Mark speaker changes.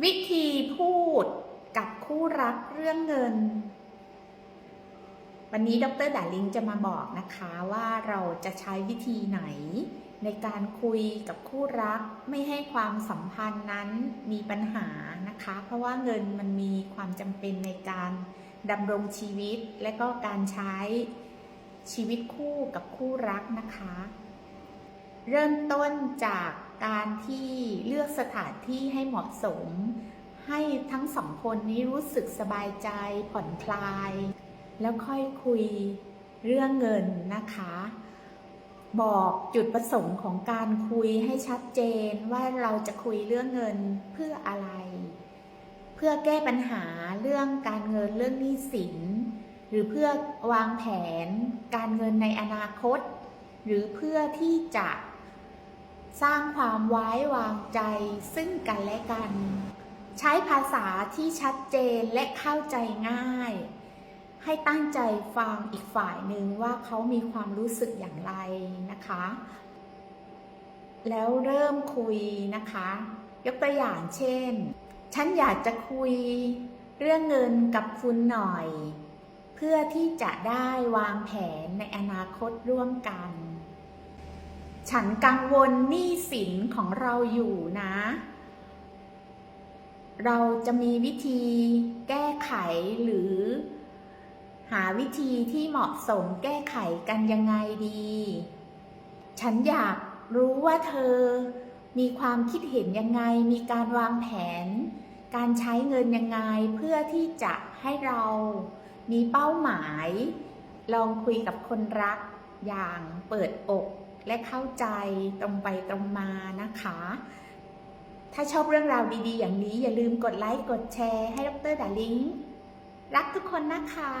Speaker 1: วิธีพูดกับคู่รักเรื่องเงิน วันนี้ดรดาลิงจะมาบอกนะคะว่าเราจะใช้วิธีไหน ในการคุยกับคู่รักไม่ให้ความสัมพันธ์นั้นมีปัญหานะคะ เพราะว่าเงินมันมีความจำเป็นในการดำรงชีวิต และก็การใช้ชีวิตคู่กับคู่รักนะคะ เริ่มต้นจาก การที่เลือกสถานที่ให้เหมาะสม ให้ทั้งสองคนนี้รู้สึกสบายใจผ่อนคลาย แล้วค่อยคุยเรื่องเงินนะคะ บอกจุดประสงค์ของการคุยให้ชัดเจนว่าเราจะคุยเรื่องเงินเพื่ออะไร เพื่อแก้ปัญหาเรื่องการเงินเรื่องหนี้สิน หรือเพื่อวางแผนการเงินในอนาคต หรือเพื่อที่จะ สร้างความไว้วางใจซึ่งกันและกัน ใช้ภาษาที่ชัดเจนและเข้าใจง่าย ให้ตั้งใจฟังอีกฝ่ายหนึ่งว่าเขามีความรู้สึกอย่างไรนะคะ แล้วเริ่มคุยนะคะ ยกตัวอย่างเช่น ฉันอยากจะคุยเรื่องเงินกับคุณหน่อย เพื่อที่จะได้วางแผนในอนาคตร่วมกัน ฉันกังวลหนี้สินของเราอยู่นะ เราจะมีวิธีแก้ไขหรือ หาวิธีที่เหมาะสมแก้ไขกันยังไงดี ฉันอยากรู้ว่าเธอมีความคิดเห็นยังไง มีการวางแผน การใช้เงินยังไงเพื่อที่จะให้เรามีเป้าหมาย ลองคุยกับคนรักอย่างเปิดอก และเข้าใจตรงไปตรงมานะคะ ถ้าชอบเรื่องราวดีๆ อย่างนี้อย่าลืมกดไลค์กดแชร์ให้ดรดาลิงรักทุกคนนะคะ